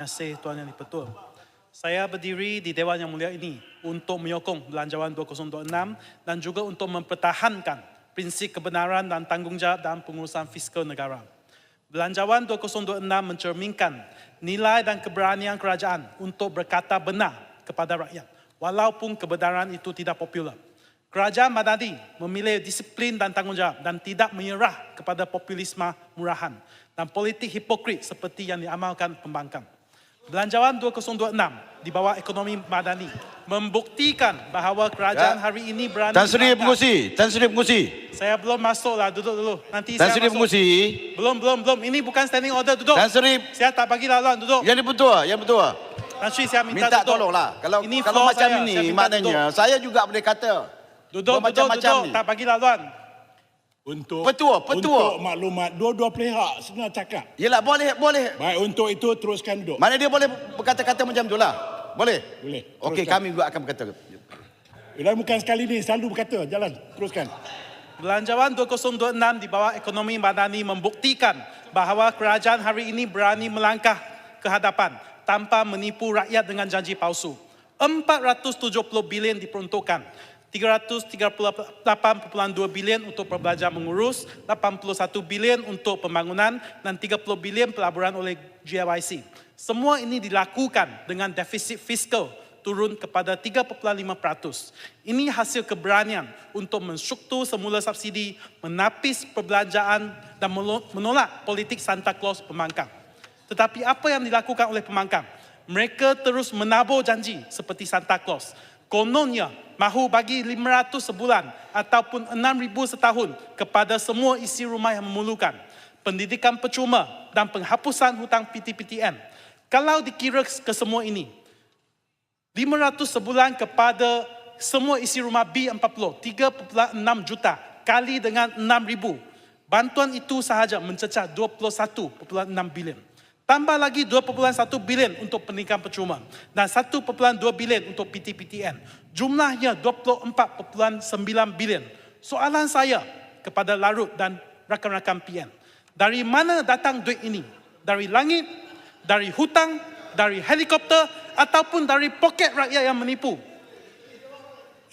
Terima kasih Tuan Yang Dipertua. Saya berdiri di Dewan Yang Mulia ini untuk menyokong Belanjawan 2026 dan juga untuk mempertahankan prinsip kebenaran dan tanggungjawab dalam pengurusan fiskal negara. Belanjawan 2026 mencerminkan nilai dan keberanian kerajaan untuk berkata benar kepada rakyat walaupun kebenaran itu tidak popular. Kerajaan Madani memilih disiplin dan tanggungjawab dan tidak menyerah kepada populisme murahan dan politik hipokrit seperti yang diamalkan pembangkang. Belanjawan 2026 di bawah ekonomi Madani membuktikan bahawa kerajaan Ya. hari ini berani Tan Sri Pengusi, Tan Sri Pengusi. Saya belum masuk lah, duduk dulu. Nanti Tan saya Sri masuk. Pengusi. Belum, belum, belum. Ini bukan standing order, duduk. Tan Sri, Saya tak bagi laluan, duduk. yang betul, yang betul. Tan Sri saya minta, Minta duduk. tolonglah. Kalau ini kalau macam saya, ini saya maknanya saya juga boleh kata. Duduk, duduk, Bermacam-macam duduk. ni. Tak bagi laluan. Untuk Petua, petua. Untuk maklumat dua-dua pihak senang cakap. Yelah boleh, boleh. Baik untuk itu teruskan duduk. Mana dia boleh berkata-kata macam tu lah. Boleh? Boleh. Okey, kami juga akan berkata. Dan bukan sekali ni selalu berkata jalan teruskan. Belanjawan 2026 di bawah ekonomi Madani membuktikan bahawa kerajaan hari ini berani melangkah ke hadapan tanpa menipu rakyat dengan janji palsu. 470 bilion diperuntukkan. 338.2 bilion untuk perbelanjaan mengurus, 81 bilion untuk pembangunan dan 30 bilion pelaburan oleh GIYC. Semua ini dilakukan dengan defisit fiskal turun kepada 3.5%. Ini hasil keberanian untuk menstruktur semula subsidi, menapis perbelanjaan dan menolak politik Santa Claus pemangkang. Tetapi apa yang dilakukan oleh pemangkang? Mereka terus menabur janji seperti Santa Claus. Kononnya mahu bagi 500 sebulan ataupun 6,000 setahun kepada semua isi rumah yang memerlukan. Pendidikan percuma dan penghapusan hutang PTPTN. Kalau dikira ke semua ini, 500 sebulan kepada semua isi rumah B40, 3.6 juta kali dengan 6,000. Bantuan itu sahaja mencecah 21.6 bilion. Tambah lagi 2.1 bilion untuk pendidikan percuma dan 1.2 bilion untuk PTPTN. Jumlahnya 24.9 bilion. Soalan saya kepada Larut dan rakan-rakan PN. Dari mana datang duit ini? Dari langit, dari hutang, dari helikopter ataupun dari poket rakyat yang menipu.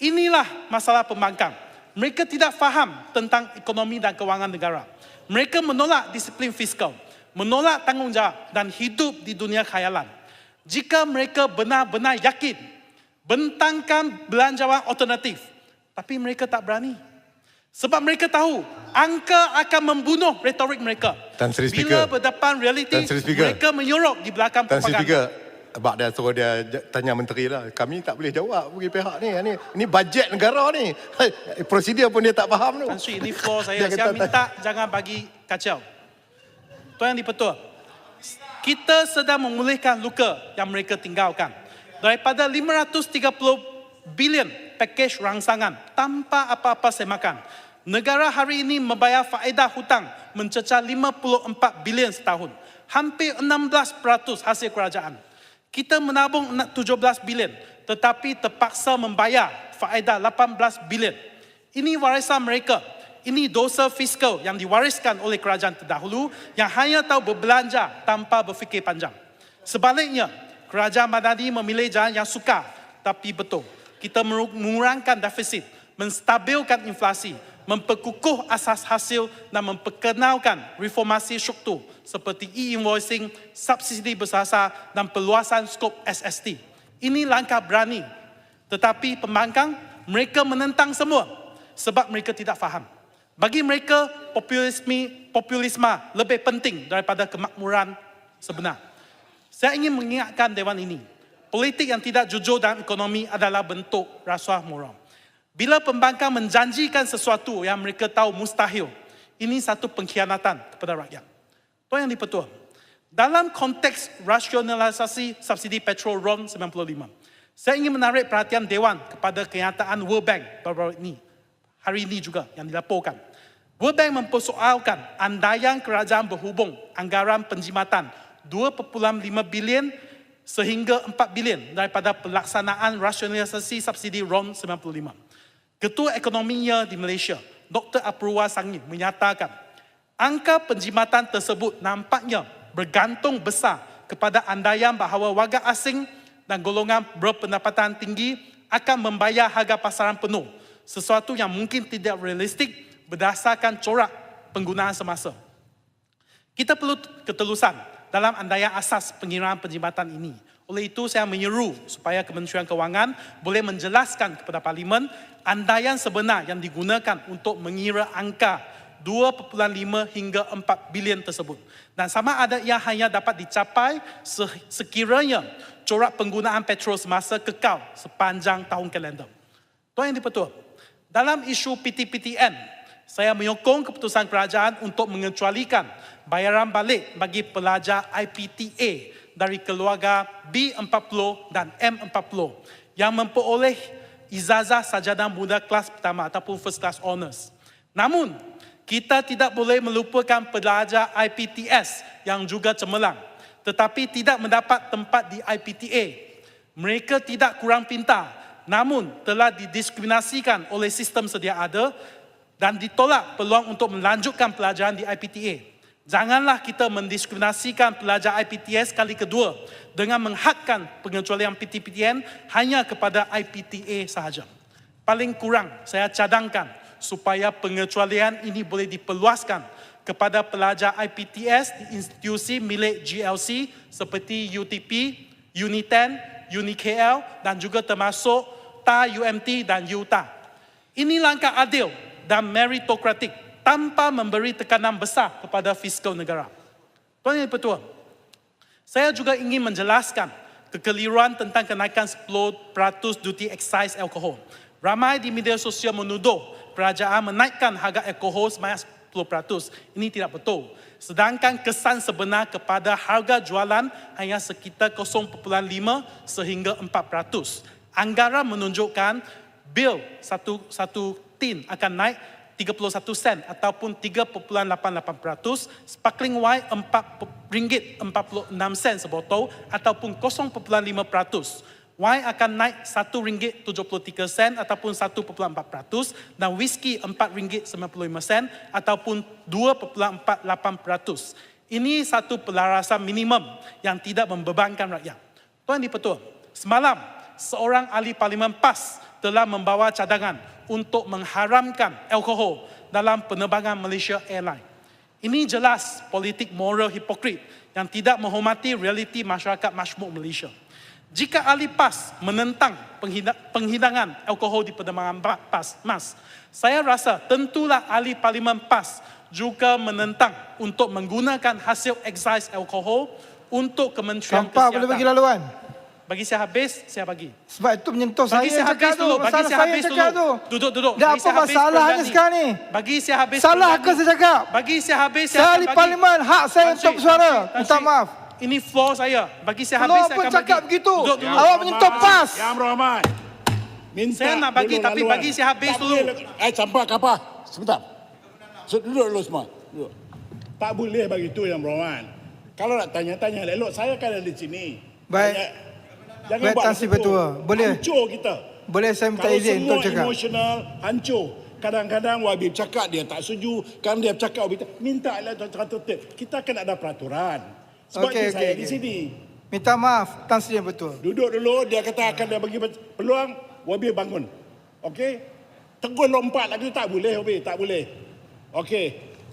Inilah masalah pembangkang. Mereka tidak faham tentang ekonomi dan kewangan negara. Mereka menolak disiplin fiskal, menolak tanggungjawab dan hidup di dunia khayalan. Jika mereka benar-benar yakin, bentangkan belanjawan alternatif. Tapi mereka tak berani. Sebab mereka tahu angka akan membunuh retorik mereka. Tan Sri Bila Speaker. berdepan realiti, mereka menyorok di belakang Tan Sri propaganda. Speaker, Abang dah suruh dia tanya menteri lah. Kami tak boleh jawab bagi pihak ni. Ini, ini bajet negara ni. Prosedur pun dia tak faham tu. Tan Sri, ini floor saya. Dia Saya minta jangan bagi kacau. Tuan Yang Dipertua, kita sedang memulihkan luka yang mereka tinggalkan. Daripada 530 bilion pakej rangsangan tanpa apa-apa semakan. Negara hari ini membayar faedah hutang mencecah 54 bilion setahun. Hampir 16% hasil kerajaan. Kita menabung 17 bilion tetapi terpaksa membayar faedah 18 bilion. Ini warisan mereka. Ini dosa fiskal yang diwariskan oleh kerajaan terdahulu yang hanya tahu berbelanja tanpa berfikir panjang. Sebaliknya, kerajaan Madani memilih jalan yang sukar tapi betul. Kita mengurangkan defisit, menstabilkan inflasi, memperkukuh asas hasil dan memperkenalkan reformasi struktur seperti e-invoicing, subsidi bersasar dan perluasan skop SST. Ini langkah berani. Tetapi pembangkang, mereka menentang semua sebab mereka tidak faham. Bagi mereka, populisme, populisme lebih penting daripada kemakmuran sebenar. Saya ingin mengingatkan Dewan ini, politik yang tidak jujur dalam ekonomi adalah bentuk rasuah moral. Bila pembangkang menjanjikan sesuatu yang mereka tahu mustahil, ini satu pengkhianatan kepada rakyat. Tuan Yang Dipertua, dalam konteks rasionalisasi subsidi petrol RON 95, saya ingin menarik perhatian Dewan kepada kenyataan World Bank baru-baru ini, hari ini juga yang dilaporkan. Bank mempersoalkan andaian kerajaan berhubung anggaran penjimatan 2.5 bilion sehingga 4 bilion daripada pelaksanaan rasionalisasi subsidi RON 95. Ketua Ekonominya di Malaysia, Dr. Apurwa Sangin menyatakan angka penjimatan tersebut nampaknya bergantung besar kepada andaian bahawa warga asing dan golongan berpendapatan tinggi akan membayar harga pasaran penuh, sesuatu yang mungkin tidak realistik berdasarkan corak penggunaan semasa. Kita perlu ketelusan dalam andaian asas pengiraan penjimatan ini. Oleh itu, saya menyeru supaya Kementerian Kewangan boleh menjelaskan kepada Parlimen andaian sebenar yang digunakan untuk mengira angka 2.5 hingga 4 bilion tersebut. Dan sama ada ia hanya dapat dicapai se- sekiranya corak penggunaan petrol semasa kekal sepanjang tahun kalender. Tuan yang dipertua, dalam isu PTPTN, saya menyokong keputusan kerajaan untuk mengecualikan bayaran balik bagi pelajar IPTA dari keluarga B40 dan M40 yang memperoleh ijazah sajadah muda kelas pertama ataupun first class honours. Namun, kita tidak boleh melupakan pelajar IPTS yang juga cemerlang tetapi tidak mendapat tempat di IPTA. Mereka tidak kurang pintar namun telah didiskriminasikan oleh sistem sedia ada dan ditolak peluang untuk melanjutkan pelajaran di IPTA. Janganlah kita mendiskriminasikan pelajar IPTS kali kedua dengan menghadkan pengecualian PTPTN hanya kepada IPTA sahaja. Paling kurang saya cadangkan supaya pengecualian ini boleh diperluaskan kepada pelajar IPTS di institusi milik GLC seperti UTP, Uniten, UniKL dan juga termasuk TAR UMT dan UTA. Ini langkah adil dan meritokratik tanpa memberi tekanan besar kepada fiskal negara. Tuan Yang Pertua, saya juga ingin menjelaskan kekeliruan tentang kenaikan 10% duty excise alkohol. Ramai di media sosial menuduh kerajaan menaikkan harga alkohol sebanyak 10%. Ini tidak betul. Sedangkan kesan sebenar kepada harga jualan hanya sekitar 0.5 sehingga 4%. Anggaran menunjukkan bil tin akan naik 31 sen ataupun 3.88%, sparkling wine RM4.46 sen sebotol ataupun 0.5%. Wine akan naik RM1.73 sen ataupun 1.4% dan whisky RM4.95 sen ataupun 2.48%. Ini satu pelarasan minimum yang tidak membebankan rakyat. Tuan Dipertua, semalam seorang ahli parlimen PAS telah membawa cadangan untuk mengharamkan alkohol dalam penerbangan Malaysia Airlines. Ini jelas politik moral hipokrit yang tidak menghormati realiti masyarakat majmuk Malaysia. Jika ahli PAS menentang penghidangan alkohol di penerbangan ba- PAS, MAS, saya rasa tentulah ahli parlimen PAS juga menentang untuk menggunakan hasil excise alkohol untuk Kementerian Sampah boleh bagi laluan. Bagi saya habis, saya bagi. Sebab itu menyentuh Bagi saya saya habis cakap dulu, bagi saya saya habis cakap dulu. tu. Duduk, duduk. Dah Bagi apa saya masalahnya sekarang ni? Bagi saya habis Salah ke saya cakap? Bagi saya habis, saya Saya akan bagi. parlimen, hak saya Tan untuk bersuara. Minta maaf. Ini floor saya. Bagi saya habis, saya akan cakap bagi. begitu. Duduk dulu. Awak menyentuh pas. Yang Rahman. Minta Saya nak bagi, dulu tapi laluan. bagi saya habis Tak dulu. boleh- Eh, campak kapal. Sebentar. So, duduk dulu semua. Duduk. Tak boleh bagi tu yang Rahman. Kalau nak tanya-tanya elok, saya kan ada di sini. Baik. Tanya- Jangan Baik. Betua. Boleh. Hancur kita. Boleh saya minta Kalau izin semua untuk cakap? emosional, hancur. Kadang-kadang Wabib cakap dia tak setuju. Kan dia cakap Wabib tak. Minta lah tuan tertib. Kita kan ada peraturan. Sebab okay, saya okey, di sini. Minta maaf, Tan Sri yang betul. Duduk dulu, dia kata akan dia bagi peluang, Wabib bangun. Okey? Tegur lompat lagi tak boleh, Wabib. Tak boleh. Okey.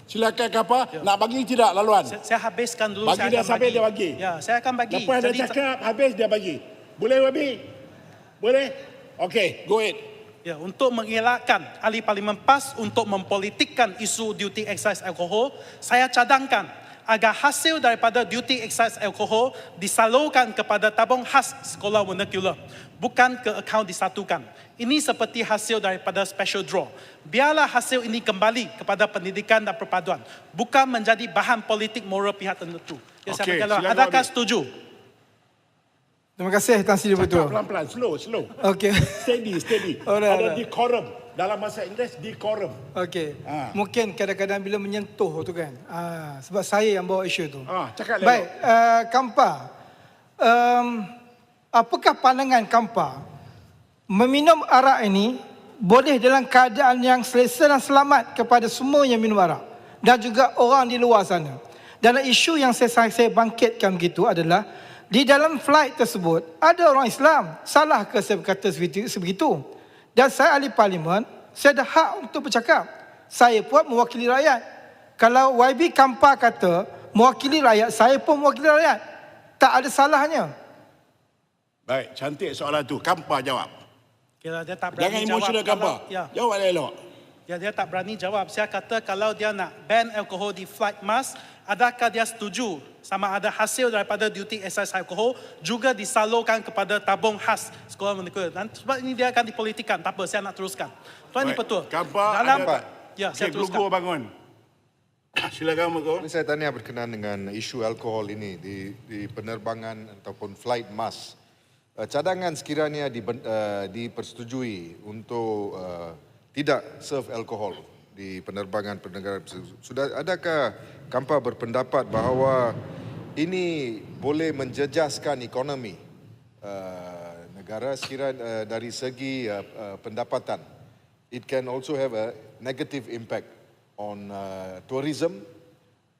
Silakan ke apa? Nak bagi tidak laluan? Saya, saya habiskan dulu. Bagi saya dia sampai bagi. dia bagi. Ya, saya akan bagi. Lepas dia Jadi, cakap, habis dia bagi. Boleh, Wabib? Boleh? Okey, go ahead. Ya, untuk mengelakkan ahli parlimen PAS untuk mempolitikkan isu duty excise alkohol, saya cadangkan agar hasil daripada duty excise alkohol disalurkan kepada tabung khas sekolah vernacular, bukan ke akaun disatukan. Ini seperti hasil daripada special draw. Biarlah hasil ini kembali kepada pendidikan dan perpaduan, bukan menjadi bahan politik moral pihak tertentu. Ya, saya silakan, adakah setuju? Terima kasih Tan Sri betul. pelan-pelan, slow, slow. Okey. Steady, steady. Alright, Ada alright. decorum. Dalam bahasa Inggeris, decorum. Okey. Ah. Mungkin kadang-kadang bila menyentuh tu kan. Ah, sebab saya yang bawa isu tu. Ah, cakap lagi. Baik, uh, Kampa. Um, apakah pandangan Kampa meminum arak ini boleh dalam keadaan yang selesa dan selamat kepada semua yang minum arak dan juga orang di luar sana. Dan isu yang saya, saya, saya bangkitkan begitu adalah di dalam flight tersebut ada orang Islam. Salah ke saya berkata sebegitu? Dan saya ahli parlimen, saya ada hak untuk bercakap. Saya pun mewakili rakyat. Kalau YB Kampa kata mewakili rakyat, saya pun mewakili rakyat. Tak ada salahnya. Baik, cantik soalan tu. Kampa jawab. Kira dia tak berani Jangan jawab. emosional Kampa. kalau- Ya. Jawab elok. Ya, dia tak berani jawab. Saya kata kalau dia nak ban alkohol di flight mask, adakah dia setuju sama ada hasil daripada duty excise alkohol juga disalurkan kepada tabung khas sekolah menekul. Dan sebab ini dia akan dipolitikan. Tak apa, saya nak teruskan. Tuan ini Baik. betul. Kampa Dalam, ada... Ya, saya Cik teruskan. Lugo bangun. Silakan Mugo. Ini saya tanya berkenaan dengan isu alkohol ini di, di penerbangan ataupun flight mask. Uh, cadangan sekiranya di, uh, dipersetujui untuk uh, tidak serve alkohol di penerbangan penerbangan. Sudah adakah Kampa berpendapat bahawa ini boleh menjejaskan ekonomi uh, negara sekiranya uh, dari segi uh, uh, pendapatan? It can also have a negative impact on uh, tourism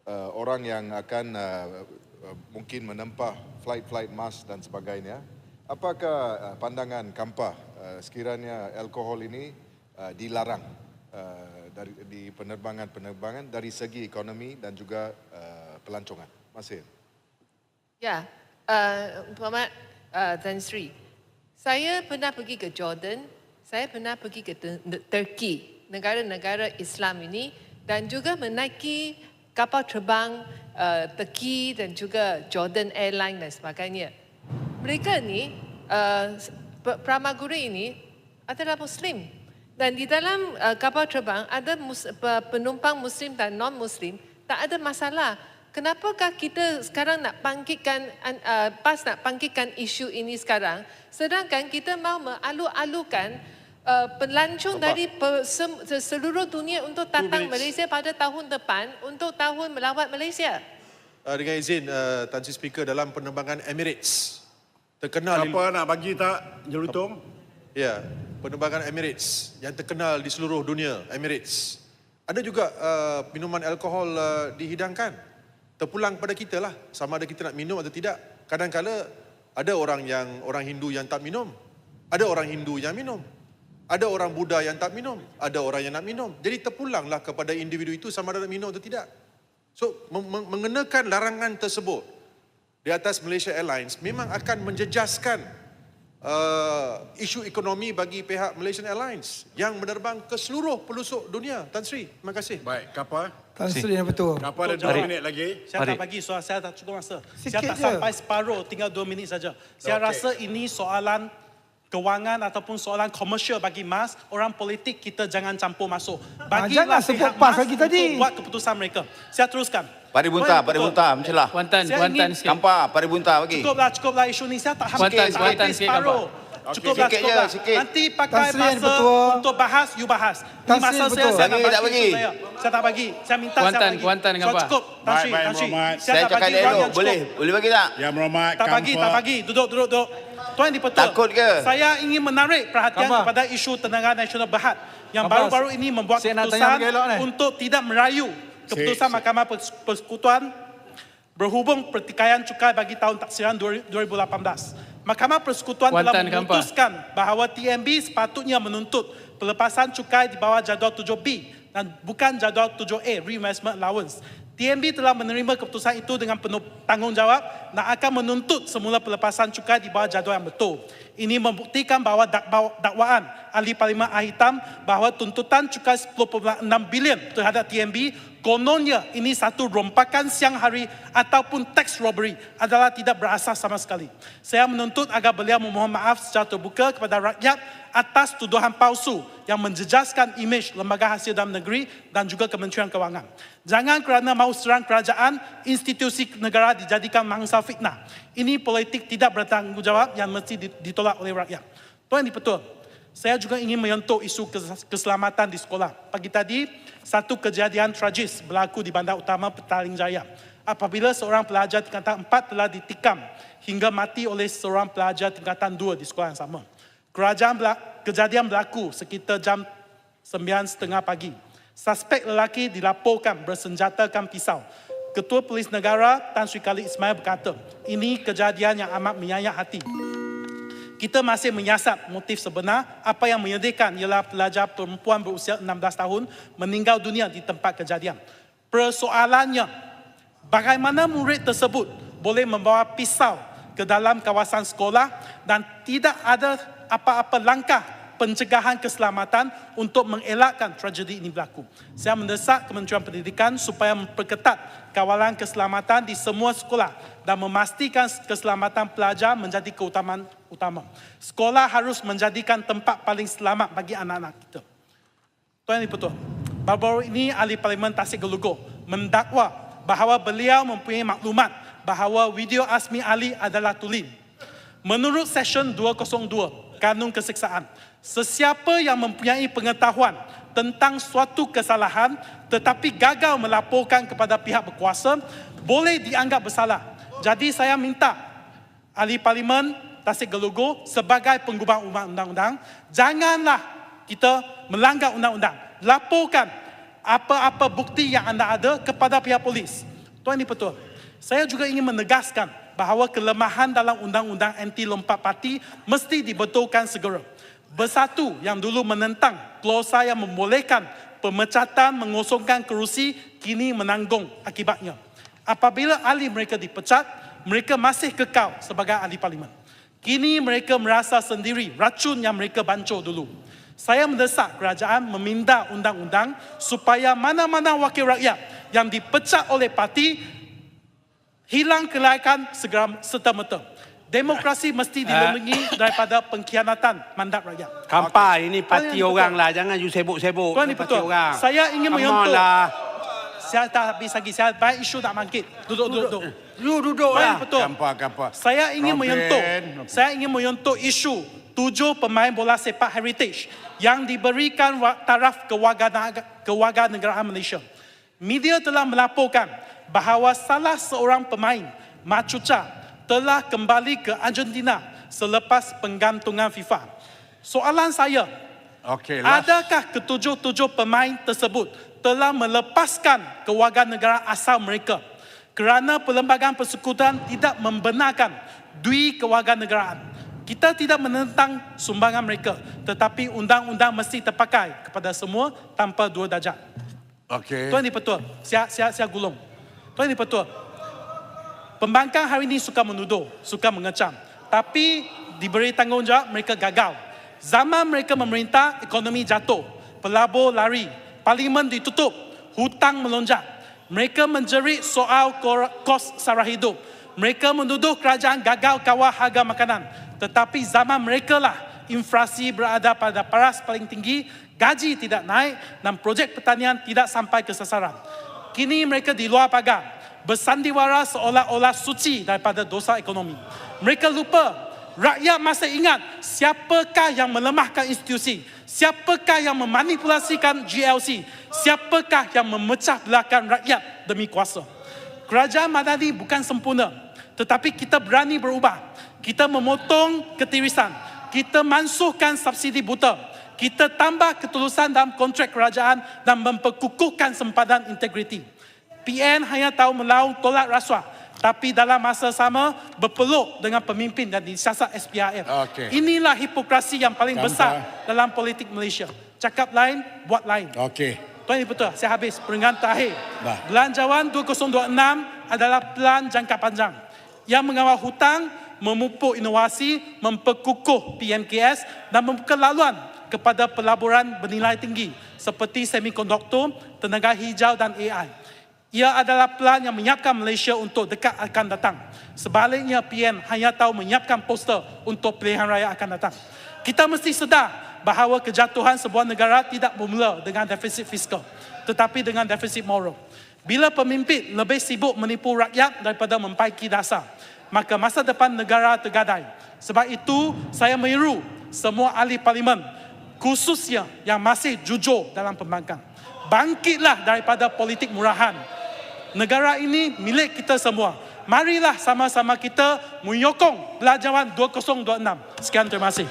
uh, orang yang akan uh, uh, mungkin menempah flight-flight mas dan sebagainya. Apakah uh, pandangan Kampa uh, sekiranya alkohol ini uh, dilarang uh, dari di penerbangan-penerbangan dari segi ekonomi dan juga uh, pelancongan? Kasih. Ya, uh, Muhammad uh, Tan Sri. Saya pernah pergi ke Jordan, saya pernah pergi ke Tur- Turki, negara-negara Islam ini dan juga menaiki kapal terbang uh, Turki dan juga Jordan Airline dan sebagainya. Mereka ni, uh, pramaguri ini adalah Muslim. Dan di dalam uh, kapal terbang ada mus, pe- penumpang Muslim dan non-Muslim, tak ada masalah. Kenapakah kita sekarang nak bangkitkan, uh, PAS nak bangkitkan isu ini sekarang, sedangkan kita mahu mengalu-alukan uh, pelancong dari seluruh dunia untuk datang Malaysia pada tahun depan untuk tahun melawat Malaysia. Uh, dengan izin uh, Tan Sri Speaker dalam penerbangan Emirates terkenal di, Apa nak bagi tak jelutong? Ya penerbangan Emirates yang terkenal di seluruh dunia Emirates. Ada juga uh, minuman alkohol uh, dihidangkan. Terpulang pada kita lah sama ada kita nak minum atau tidak. Kadang-kala ada orang yang orang Hindu yang tak minum. Ada orang Hindu yang minum. Ada orang Buddha yang tak minum. Ada orang yang nak minum. Jadi terpulanglah kepada individu itu sama ada nak minum atau tidak. So meng- meng- mengenakan larangan tersebut di atas Malaysia Airlines memang akan menjejaskan uh, isu ekonomi bagi pihak Malaysian Airlines yang menerbang ke seluruh pelosok dunia. Tan Sri, terima kasih. Baik, Kapal. Tan Sri yang betul. Kapal ada dua minit lagi. Saya tak bagi soal, saya tak cukup masa. saya Sikit tak je. sampai separuh, tinggal dua minit saja. Saya Okey. rasa ini soalan kewangan ataupun soalan komersial bagi MAS, orang politik kita jangan campur masuk. Bagilah jangan sebut pihak PAS MAS lagi tadi. untuk buat keputusan mereka. Saya teruskan. Pak Bunta, Pak betul. Bunta, macam lah. Puan Tan, Saya Puan ingin- Tan sikit. Kampa, Pak Bunta bagi. Cukuplah, cukuplah isu ni. Saya tak Puan habis, Tan, tak Puan Tan habis sikit, separuh. Okey, Cukuplah, sikit je, cukuplah. sikit. Nanti pakai Tan Sri yang masa betul. untuk bahas, you bahas. Tan Ini masa saya, betul. saya tak Bagi, tak bagi. bagi. Saya. saya tak bagi. Saya minta Puan saya bagi. Puan Tan dengan So, apa? cukup. Tan Baik, Sri, baik, Tan Sri. Muhammad. Saya tak cakap bagi ruang elok, yang cukup. boleh? Boleh bagi tak? Ya Muhammad, Tak bagi, tak bagi. Duduk, duduk, duduk. Tuan dipertul. Takut ke? Saya ingin menarik perhatian Kabar. kepada isu tenaga nasional Berhad yang Kabar. baru-baru ini membuat Saya nak tanya keputusan bagi elok ni. untuk tidak merayu keputusan Sik, sik. Mahkamah Pers- Persekutuan berhubung pertikaian cukai bagi tahun taksiran 2018. Mahkamah Persekutuan Puan telah memutuskan bahawa TMB sepatutnya menuntut pelepasan cukai di bawah jadual 7B dan bukan jadual 7A, Reinvestment Allowance. TMB telah menerima keputusan itu dengan penuh tanggungjawab dan akan menuntut semula pelepasan cukai di bawah jadual yang betul. Ini membuktikan bahawa dakwa- dakwaan ahli Parlimen Ahitam bahawa tuntutan cukai 10.6 bilion terhadap TMB kononnya ini satu rompakan siang hari ataupun tax robbery adalah tidak berasas sama sekali. Saya menuntut agar beliau memohon maaf secara terbuka kepada rakyat atas tuduhan palsu yang menjejaskan imej lembaga hasil dalam negeri dan juga Kementerian Kewangan. Jangan kerana mahu serang kerajaan, institusi negara dijadikan mangsa fitnah. Ini politik tidak bertanggungjawab yang mesti ditolak oleh rakyat. Tuan Dipertua, saya juga ingin menyentuh isu kes- keselamatan di sekolah. Pagi tadi, satu kejadian tragis berlaku di Bandar Utama Petaling Jaya. Apabila seorang pelajar tingkatan 4 telah ditikam hingga mati oleh seorang pelajar tingkatan 2 di sekolah yang sama. Kerajaan kejadian berlaku sekitar jam 9.30 pagi. Suspek lelaki dilaporkan bersenjatakan pisau. Ketua Polis Negara Tan Sri Khalid Ismail berkata, ini kejadian yang amat menyayat hati. Kita masih menyiasat motif sebenar. Apa yang menyedihkan ialah pelajar perempuan berusia 16 tahun meninggal dunia di tempat kejadian. Persoalannya, bagaimana murid tersebut boleh membawa pisau ke dalam kawasan sekolah dan tidak ada apa-apa langkah pencegahan keselamatan untuk mengelakkan tragedi ini berlaku. Saya mendesak Kementerian Pendidikan supaya memperketat kawalan keselamatan di semua sekolah dan memastikan keselamatan pelajar menjadi keutamaan utama. Sekolah harus menjadikan tempat paling selamat bagi anak-anak kita. Tuan Ibu Tuan, baru-baru ini ahli Parlimen Tasik Gelugur mendakwa bahawa beliau mempunyai maklumat bahawa video Asmi Ali adalah tulim. Menurut Seksyen 202 Kanun Keseksaan, sesiapa yang mempunyai pengetahuan tentang suatu kesalahan tetapi gagal melaporkan kepada pihak berkuasa boleh dianggap bersalah. Jadi saya minta ahli parlimen Tasik Gelugur sebagai penggubah undang-undang janganlah kita melanggar undang-undang. Laporkan apa-apa bukti yang anda ada kepada pihak polis. Tuan ini betul. Saya juga ingin menegaskan bahawa kelemahan dalam undang-undang anti lompat parti mesti dibetulkan segera. Bersatu yang dulu menentang klausa yang membolehkan pemecatan mengosongkan kerusi kini menanggung akibatnya. Apabila ahli mereka dipecat, mereka masih kekal sebagai ahli parlimen. Kini mereka merasa sendiri racun yang mereka bancur dulu. Saya mendesak kerajaan meminda undang-undang supaya mana-mana wakil rakyat yang dipecat oleh parti hilang kelayakan segera serta-merta. Demokrasi mesti dilindungi daripada pengkhianatan mandat rakyat. Kampai ini parti Tuan, orang betul. lah. Jangan you sibuk-sibuk. Tuan, Ini parti betul. orang. Saya ingin Come on menyentuh. lah. Saya tak habis lagi. Saya baik isu tak bangkit. Duduk, duduk, duduk. You duduk Tuan, lah. betul. Gampang, gampang. Saya ingin Robin, menyentuh, saya ingin menyentuh isu tujuh pemain bola sepak heritage yang diberikan wa- taraf kewarganegaraan Malaysia. Media telah melaporkan bahawa salah seorang pemain, Machuca, telah kembali ke Argentina selepas penggantungan FIFA. Soalan saya, last. Adakah ketujuh-tujuh pemain tersebut telah melepaskan kewarganegaraan asal mereka kerana perlembagaan persekutuan tidak membenarkan dui kewarganegaraan? Kita tidak menentang sumbangan mereka, tetapi undang-undang mesti terpakai kepada semua tanpa dua darjat. Okey. Tuan Ini Petua, saya, saya, saya gulung. Tuan Ini Petua, pembangkang hari ini suka menuduh, suka mengecam. Tapi diberi tanggungjawab mereka gagal. Zaman mereka memerintah, ekonomi jatuh. Pelabur lari, parlimen ditutup, hutang melonjak. Mereka menjerit soal kos sara hidup. Mereka menuduh kerajaan gagal kawal harga makanan. Tetapi zaman mereka lah inflasi berada pada paras paling tinggi, gaji tidak naik dan projek pertanian tidak sampai ke sasaran. Kini mereka di luar pagar, bersandiwara seolah-olah suci daripada dosa ekonomi. Mereka lupa, rakyat masih ingat siapakah yang melemahkan institusi, siapakah yang memanipulasikan GLC, siapakah yang memecah belahkan rakyat demi kuasa. Kerajaan Madani bukan sempurna, tetapi kita berani berubah. Kita memotong ketirisan, kita mansuhkan subsidi buta, kita tambah ketulusan dalam kontrak kerajaan dan memperkukuhkan sempadan integriti. PN hanya tahu melaung tolak rasuah, tapi dalam masa sama berpeluk dengan pemimpin dan disiasat SPRM. Okey. Inilah hipokrasi yang paling Gampang. besar dalam politik Malaysia. Cakap lain, buat lain. Okey. Tuan Ibu Betul, saya habis peringatan terakhir. Dah. Belanjawan 2026 adalah plan jangka panjang yang mengawal hutang, memupuk inovasi, memperkukuh PMKS dan membuka laluan kepada pelaburan bernilai tinggi seperti semikonduktor, tenaga hijau dan AI. Ia adalah plan yang menyiapkan Malaysia untuk dekat akan datang. Sebaliknya PN hanya tahu menyiapkan poster untuk pilihan raya akan datang. Kita mesti sedar bahawa kejatuhan sebuah negara tidak bermula dengan defisit fiskal, tetapi dengan defisit moral. Bila pemimpin lebih sibuk menipu rakyat daripada membaiki dasar, maka masa depan negara tergadai. Sebab itu, saya menyeru semua ahli parlimen, khususnya yang masih jujur dalam pembangkang. Bangkitlah daripada politik murahan. Negara ini milik kita semua. Marilah sama-sama kita menyokong belanjawan 2026. Sekian terima kasih.